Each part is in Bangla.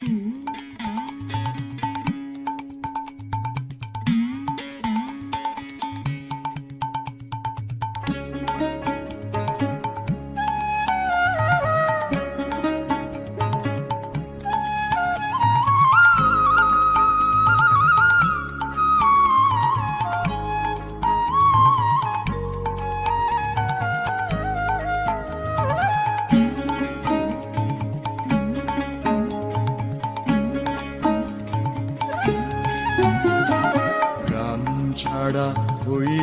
গ্রাম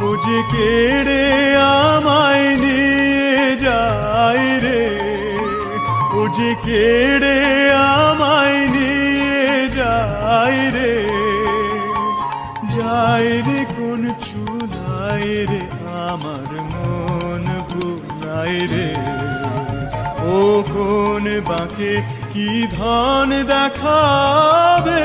ও যে কেড়ে আমায় নিয়ে যায় রে ও যে কেড়ে আমায় নিয়ে যায় রে যায় রে কোন চুলাই রে আমার মন ভুলাই রে ও কোন বাঁকে কি ধন দেখাবে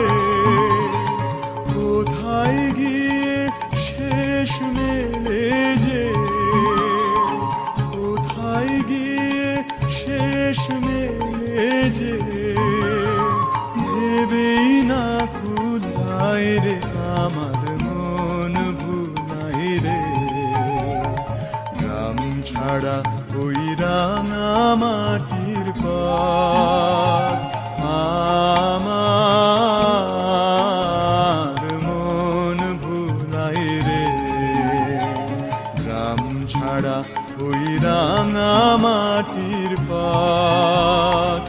ছাড়া ওই রাঙা মাটির পর আমার মন ভুলাই রে। গ্রাম ছাড়া ওই রাঙা মাটির পথ।